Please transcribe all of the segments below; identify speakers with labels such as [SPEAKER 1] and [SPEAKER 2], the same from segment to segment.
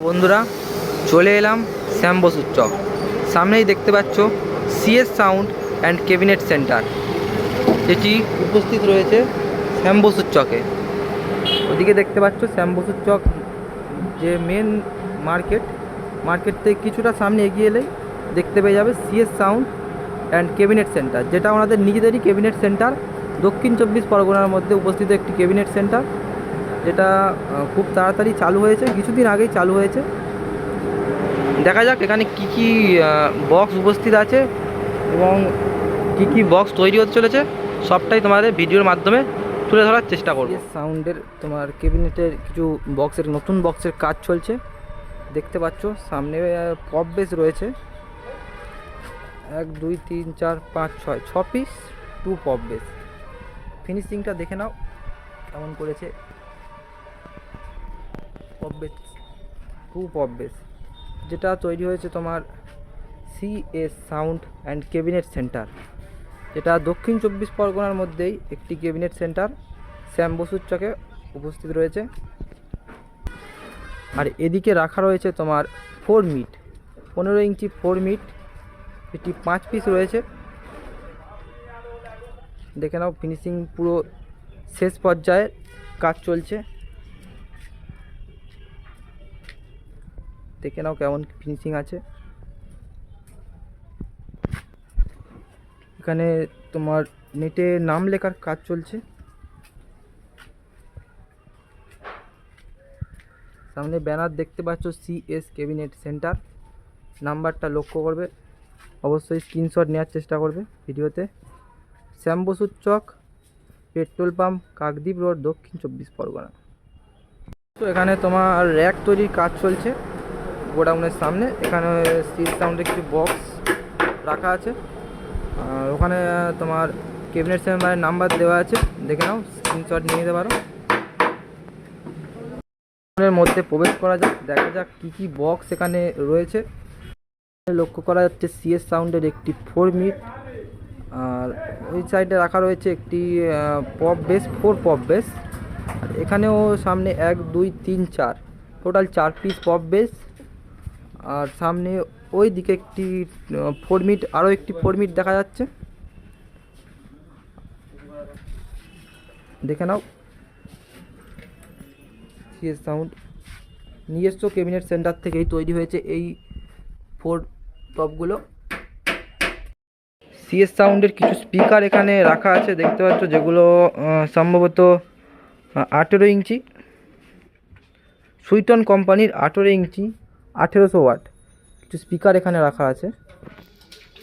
[SPEAKER 1] বন্ধুরা, চলে এলাম শ্যাম বসুর চক। সামনেই দেখতে পাচ্ছ CS sound and cabinet centre যেটি উপস্থিত রয়েছে শ্যাম বসুর চকে। ওদিকে দেখতে পাচ্ছ শ্যাম বসুর চক যে মেন মার্কেট মার্কেট থেকে কিছুটা সামনে এগিয়ে এলেই দেখতে পেয়ে যাবে CS sound and cabinet centre যেটা ওনাদের নিজেদেরই ক্যাবিনেট সেন্টার দক্ষিণ চব্বিশ পরগনার মধ্যে উপস্থিত একটি ক্যাবিনেট সেন্টার আহ, খুব তাড়াতাড়ি চালু হয়েছে কিছুদিন আগেই চালু হয়েছে। দেখা যাক এখানে কি কি বক্স উপস্থিত আছে এবং কি কি বক্স তৈরি হতে চলেছে। সবটাই তোমাদের ভিডিওর মাধ্যমে তুলে ধরার চেষ্টা করব। সাউন্ডের তোমার ক্যাবিনেটের কিছু বক্সের নতুন বক্সের কাজ চলছে। দেখতে পাচ্ছ সামনে পপ বেস রয়েছে। এক দুই তিন চার পাঁচ ছয় ছ পিস টু পপ বেস ফিনিশিংটা দেখে নাও কেমন করেছে। বেস টু পপ যেটা তৈরি হয়েছে তোমার CS sound and cabinet centre. যেটা দক্ষিণ চব্বিশ পরগনার মধ্যেই একটি ক্যাবিনেট সেন্টার, শ্যাম বসুর চকে উপস্থিত রয়েছে। আর এদিকে রাখা রয়েছে তোমার ফোর মিট, পনেরো ইঞ্চি ফোর মিট, এটি পাঁচ পিস রয়েছে। দেখে নাও, ফিনিশিং পুরো শেষ পর্যায়ে কাজ চলছে। দেখে নাও কেমন ফিনিশিং আছে। এখানে তোমার নেটে নাম লেখার কাজ চলছে। সামনে ব্যানার দেখতে পাচ্ছ সিএস ক্যাবিনেট সেন্টার নাম্বারটা লক্ষ্য করবে। অবশ্যই স্ক্রিনশট নেওয়ার চেষ্টা করবে ভিডিওতে। শ্যাম বসুর Chak, petrol pump, Kakdwip road, দক্ষিণ চব্বিশ পরগনা। তো এখানে তোমার র্যাক তৈরির কাজ চলছে। গোডাউনের সামনে। এখানে স্টিল সাউন্ডের কিছু বক্স রাখা আছে। আর ওখানে তোমার ক্যাবিনেট চেম্বারের নাম্বার দেওয়া আছে। দেখে নাও স্ক্রিনশট নিয়ে নিতে পারো। মধ্যে প্রবেশ করা যাক, দেখা যাক কী কী বক্স এখানে রয়েছে। লক্ষ্য করা যাচ্ছে সিএস সাউন্ডের একটি ফোর মিট আর ওই সাইডে রাখা রয়েছে একটি pop bass four pop bass আর এখানেও সামনে এক, দুই, তিন, চার। টোটাল চার পিস পপ বেস আর সামনে ওই দিকে একটি ফোর মিট আরও একটি ফোর মিট দেখা যাচ্ছে। দেখে নাও। সিএস সাউন্ড নিজস্ব ক্যাবিনেট সেন্টার থেকেই তৈরি হয়েছে এই ফোর টপগুলো সিএস সাউন্ডের কিছু স্পিকার এখানে রাখা আছে, দেখতে পাচ্ছ, যেগুলো সম্ভবত আঠেরো ইঞ্চি। সুইটন কোম্পানির আঠেরো ইঞ্চি। আঠেরোশো ওয়াট। কিছু স্পিকার এখানে রাখা আছে।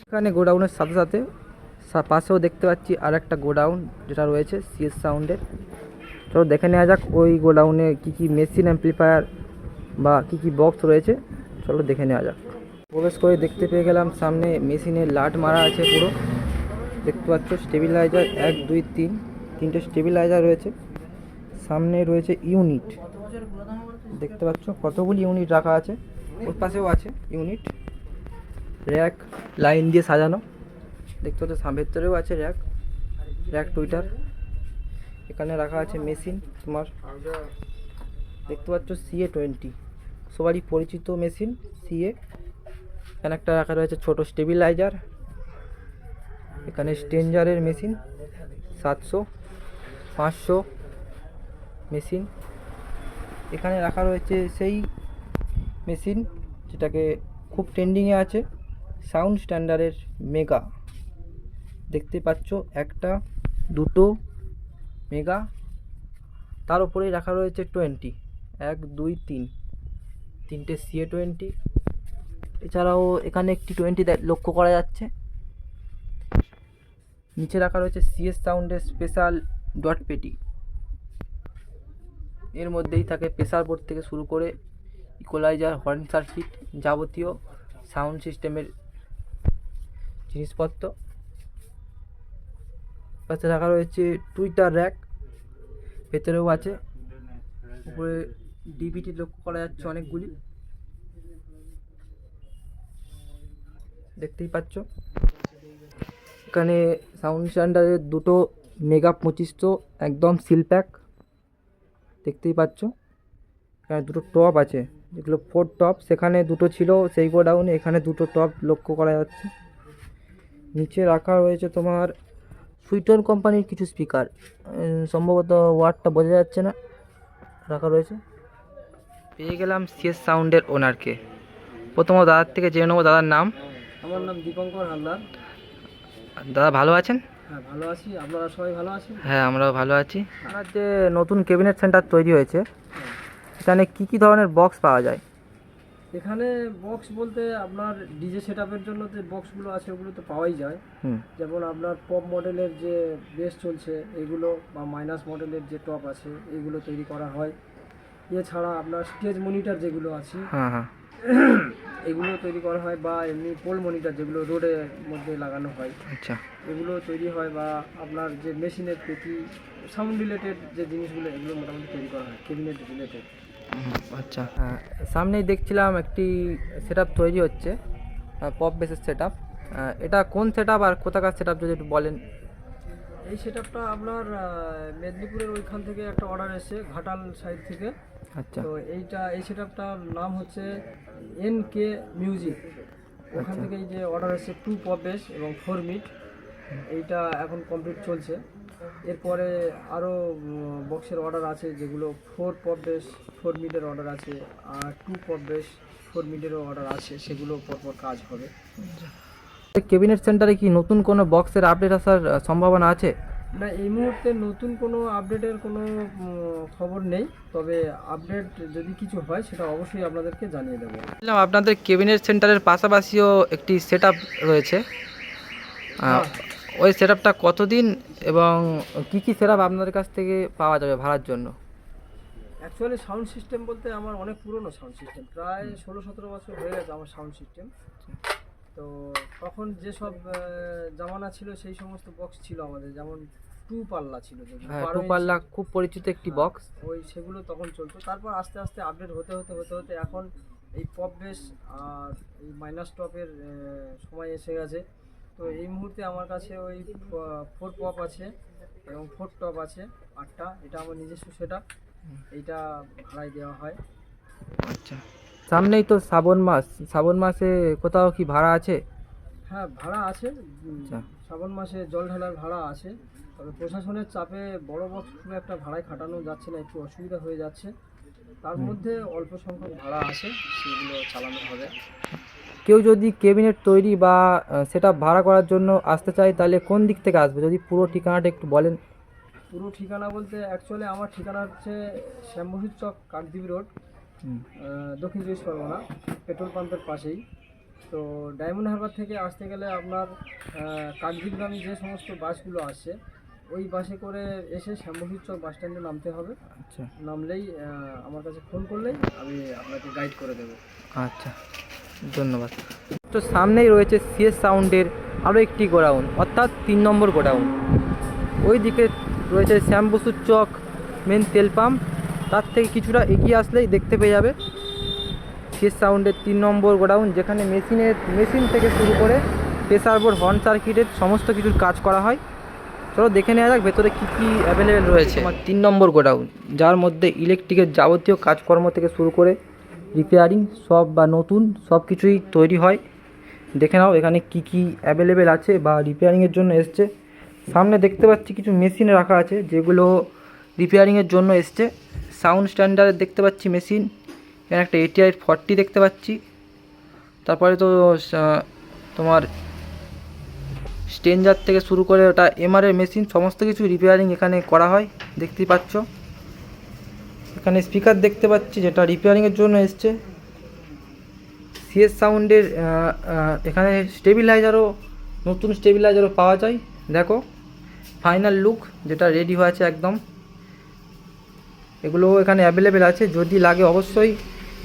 [SPEAKER 1] এখানে গোডাউনের সাথে সাথে পাশেও দেখতে পাচ্ছি আর একটা গোডাউন যেটা রয়েছে সিএস সাউন্ডের চলো দেখে নেওয়া যাক ওই গোডাউনে কী কী মেশিন অ্যাম্প্লিফায়ার বা কী কী বক্স রয়েছে। চলো দেখে নেওয়া যাক। প্রবেশ করে দেখতে পেয়ে গেলাম সামনে মেশিনে লাট মারা আছে পুরো। দেখতে পাচ্ছ স্টেবিলাইজার এক, দুই, তিন, তিনটে স্টেবিলাইজার রয়েছে। সামনে রয়েছে ইউনিট দেখতে পাচ্ছ কতগুলি ইউনিট রাখা আছে। ওর পাশেও আছে ইউনিট। র্যাক লাইন দিয়ে সাজানো। দেখতে সাম- ভেতরেও আছে র্যাক। Rack Twitter. এখানে রাখা আছে মেশিন, তোমার দেখতে পাচ্ছ, সিএ টোয়েন্টি। সবারই পরিচিত মেশিন, সিএ। এখানে একটা রাখা রয়েছে ছোট স্টেবিলাইজার। এখানে স্টেঞ্জারের মেশিন, সাতশো, পাঁচশো মেশিন। এখানে রাখা রয়েছে সেই মেশিন যেটাকে খুব ট্রেন্ডিংয়ে আছে। সাউন্ড স্ট্যান্ডার্ডের মেগা দেখতে পাচ্ছ একটা, দুটো মেগা তার উপরেই রাখা রয়েছে টোয়েন্টি এক, দুই, তিন। তিনটে সিএ টোয়েন্টি এছাড়াও এখানে একটি টোয়েন্টি লক্ষ্য করা যাচ্ছে। নিচে রাখা রয়েছে সিএস সাউন্ডের স্পেশাল ডট পেটি এর মধ্যেই থাকে প্রেসার বোর্ড থেকে শুরু করে ইকোলাইজার হর্ন সার্কিট যাবতীয় সাউন্ড সিস্টেমের জিনিসপত্র। পাশে রাখা রয়েছে টুইটার র্যাক ভেতরেও আছে। উপরে ডিবিটি লক্ষ্য করা যাচ্ছে অনেকগুলি। দেখতেই পাচ্ছ। এখানে সাউন্ড স্ট্যান্ডার্ডের দুটো মেগা পঁচিশশো একদম সিল প্যাক দেখতেই পাচ্ছ। এখানে দুটো টপ আছে। যেগুলো ফোর টপ সেখানে দুটো ছিল সেই গোডাউনে এখানে দুটো টপ লক্ষ্য করা যাচ্ছে। নিচে রাখা রয়েছে তোমার সুইটন কোম্পানির কিছু স্পিকার সম্ভবত ওয়ার্ডটা বোঝা যাচ্ছে না। রাখা রয়েছে। পেয়ে গেলাম সিএস সাউন্ডের ওনারকে প্রথমত দাদার থেকে জেনে নেব দাদার নাম।
[SPEAKER 2] আমার নাম দীপঙ্কর হালদার।
[SPEAKER 1] দাদা ভালো আছেন?
[SPEAKER 2] হ্যাঁ ভালো আছি। আপনারা সবাই ভালো আছেন?
[SPEAKER 1] হ্যাঁ আমরাও ভালো আছি। আপনার যে নতুন ক্যাবিনেট সেন্টার তৈরি হয়েছে। এখানে কি কি ধরনের বক্স পাওয়া যায়?
[SPEAKER 2] এখানে বক্স বলতে আপনার ডিজে সেট জন্য যে বক্সগুলো আছে ওগুলো তো পাওয়াই যায়। যেমন আপনার পপ মডেলের যে বেস চলছে এগুলো বা মাইনাস মডেলের যে টপ আছে এগুলো তৈরি করা হয়। এছাড়া আপনার স্টেজ মনিটর যেগুলো আছে
[SPEAKER 1] হ্যাঁ হ্যাঁ।
[SPEAKER 2] এগুলো তৈরি করা হয় বা এমনি পোল মনিটর যেগুলো রোডের মধ্যে লাগানো হয়।
[SPEAKER 1] আচ্ছা।
[SPEAKER 2] এগুলো তৈরি হয় বা আপনার যে মেশিনের প্রতি সাউন্ড রিলেটেড যে জিনিসগুলো এগুলো মোটামুটি তৈরি করা হয় ক্যাবিনেট রিলেটেড
[SPEAKER 1] আচ্ছা। হ্যাঁ, সামনেই দেখছিলাম একটি সেট তৈরি হচ্ছে পপ বেসের সেট এটা কোন সেট আর কোথাকার সেট যদি একটু বলেন?
[SPEAKER 2] এই সেটআপটা আপনার মেদিনীপুরের ওইখান থেকে একটা অর্ডার এসেছে ঘাটাল সাইড থেকে।
[SPEAKER 1] আচ্ছা।
[SPEAKER 2] তো এইটা এই সেটআপটার নাম হচ্ছে এন কে মিউজিক ওখান থেকে এই যে অর্ডার এসেছে টু পপ বেস এবং ফোর মিট এইটা এখন কমপ্লিট চলছে। এরপরে আরও বক্সের অর্ডার আছে যেগুলো ফোর পপ বেস ফোর মিটের অর্ডার আছে আর টু পপ বেস ফোর মিটেরও অর্ডার আছে সেগুলো পরপর কাজ হবে।
[SPEAKER 1] ক্যাবিনেট সেন্টারে কি নতুন কোনো বক্সের আপডেট আসার সম্ভাবনা আছে?
[SPEAKER 2] না এই মুহূর্তে নতুন কোনো আপডেটের কোনো খবর নেই তবে আপডেট যদি কিছু হয় সেটা অবশ্যই আপনাদেরকে জানিয়ে দেবো।
[SPEAKER 1] আপনাদের ক্যাবিনেট সেন্টারের পাশাপাশিও একটি সেট রয়েছে। আহ, ওই সেট কতদিন এবং কি কি সেট আপনাদের কাছ থেকে পাওয়া যাবে ভাড়ার জন্য?
[SPEAKER 2] অ্যাকচুয়ালি সাউন্ড সিস্টেম বলতে আমার অনেক পুরনো সাউন্ড সিস্টেম প্রায় ষোলো সতেরো বছর হয়ে গেছে আমার সাউন্ড সিস্টেম তো তখন যেসব জামানা ছিল সেই সমস্ত বক্স ছিল আমাদের। যেমন টু পাল্লা ছিল
[SPEAKER 1] হ্যাঁ
[SPEAKER 2] 12
[SPEAKER 1] টু পাল্লা খুব পরিচিত একটি বক্স
[SPEAKER 2] ওই সেগুলো তখন চলতো। তারপর আস্তে আস্তে আপডেট হতে হতে হতে হতে এখন এই পপ বেস আর এই মাইনাস টপের সময় এসে গেছে। তো এই মুহূর্তে আমার কাছে ওই ফোর পপ আছে এবং ফোর টপ আছে আটটা। এটা আমার নিজস্ব সেটা এইটা ভাড়ায় দেওয়া হয়।
[SPEAKER 1] আচ্ছা। সামনেই তো শ্রাবণ মাস। শ্রাবণ মাসে কোথাও কি ভাড়া আছে?
[SPEAKER 2] হ্যাঁ ভাড়া আছে।
[SPEAKER 1] আচ্ছা।
[SPEAKER 2] শ্রাবণ মাসে জল ঢালার ভাড়া আছে। তবে প্রশাসনের চাপে বড় বক্স খুব একটা ভাড়ায় খাটানো যাচ্ছে না একটু অসুবিধা হয়ে যাচ্ছে। তার মধ্যে অল্প সংখ্যক ভাড়া আছে সেগুলো চালানো হবে।
[SPEAKER 1] কেউ যদি ক্যাবিনেট তৈরি বা সেটা ভাড়া করার জন্য আসতে চায় তাহলে কোন দিক থেকে আসবে? যদি পুরো ঠিকানাটা একটু বলেন।
[SPEAKER 2] পুরো ঠিকানা বলতে অ্যাকচুয়ালি আমার ঠিকানা হচ্ছে শ্যামবহির চক কাকদ্বীপ রোড দক্ষিণ চব্বিশ পরগনা পেট্রোল পাম্পের পাশেই। তো ডায়মন্ড হারবার থেকে আসতে গেলে আপনার কাকদ্বীপগামী যে সমস্ত বাসগুলো আসছে ওই বাসে করে এসে শ্যামবহির চক বাস স্ট্যান্ডে নামতে হবে।
[SPEAKER 1] আচ্ছা।
[SPEAKER 2] নামলেই আমার কাছে ফোন করলেই আমি আপনাকে গাইড করে দেবো।
[SPEAKER 1] আচ্ছা। ধন্যবাদ। তো সামনেই রয়েছে সিএস সাউন্ডের আরও একটি গোডাউন, অর্থাৎ তিন নম্বর গোডাউন। ওই দিকে রয়েছে শ্যাম বসুর চক মেন তেল পাম্প তার থেকে কিছুটা এগিয়ে আসলেই দেখতে পেয়ে যাবে সিএস সাউন্ডের তিন নম্বর গোডাউন, যেখানে মেশিনের, মেশিন থেকে শুরু করে প্রেসার বোর্ড হর্ন সার্কিটের সমস্ত কিছুর কাজ করা হয়। চলো দেখে নেওয়া যাক ভেতরে কী কী অ্যাভেলেবেল রয়েছে। আমার তিন নম্বর গোডাউন, যার মধ্যে ইলেকট্রিকের যাবতীয় কাজকর্ম থেকে শুরু করে রিপেয়ারিং সব বা নতুন, সব কিছুই তৈরি হয়। দেখে নাও এখানে কি কি অ্যাভেলেবেল আছে বা রিপেয়ারিংয়ের জন্য এসছে। সামনে দেখতে পাচ্ছি কিছু মেশিন রাখা আছে, যেগুলো রিপেয়ারিংয়ের জন্য এসছে। সাউন্ড স্ট্যান্ডার্ডের দেখতে পাচ্ছি মেশিন এখানে একটা এটিআই ফর্টি দেখতে পাচ্ছি। তারপরে তো তোমার স্টেঞ্জার থেকে শুরু করে ওটা এমআরএর মেশিন সমস্ত কিছু রিপেয়ারিং এখানে করা হয়, দেখতেই পাচ্ছ। এখানে স্পিকার দেখতে পাচ্ছি যেটা রিপেয়ারিংয়ের জন্য এসছে। সিএস সাউন্ডের এখানে স্টেবিলাইজারও নতুন স্টেবিলাইজারও পাওয়া যায়। দেখো ফাইনাল লুক যেটা রেডি হয়েছে একদম। এগুলো এখানে অ্যাভেলেবেল আছে, যদি লাগে অবশ্যই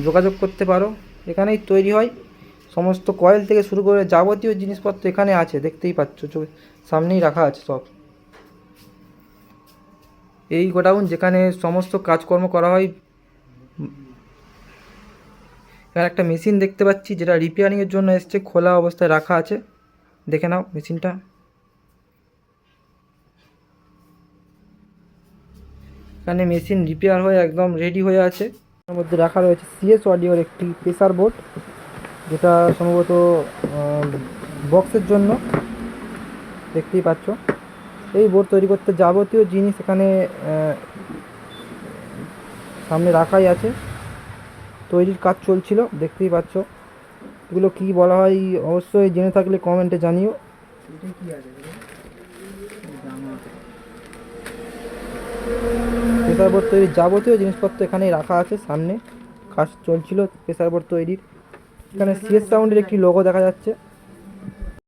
[SPEAKER 1] যোগাযোগ করতে পারো। এখানেই তৈরি হয়। সমস্ত কয়েল থেকে শুরু করে যাবতীয় জিনিসপত্র এখানে আছে, দেখতেই পাচ্ছ সামনেই রাখা আছে সব। এই গোডাউন যেখানে সমস্ত কাজকর্ম করা হয় এখানে একটা মেশিন দেখতে পাচ্ছি যেটা রিপেয়ারিংয়ের জন্য এসছে, খোলা অবস্থায় রাখা আছে। দেখে নাও মেশিনটা। এখানে মেশিন রিপেয়ার হয়ে একদম রেডি হয়ে আছে। তার মধ্যে রাখা রয়েছে সিএস অডিওর একটি প্রেসার বোর্ড যেটা সম্ভবত বক্সের জন্য। দেখতেই পাচ্ছ। এই বোর্ড তৈরি করতে যাবতীয় জিনিস এখানে সামনে রাখাই আছে। তৈরির কাজ চলছিল, দেখতেই পাচ্ছ। এগুলো কি বলা হয়, অবশ্যই জেনে থাকলে কমেন্টে জানিও। প্রেসার বোর্ড তৈরির যাবতীয় জিনিসপত্র এখানেই রাখা আছে, সামনে। কাজ চলছিল প্রেসার বোর্ড তৈরির। এখানে সিএস সাউন্ডের একটি লোগো দেখা যাচ্ছে।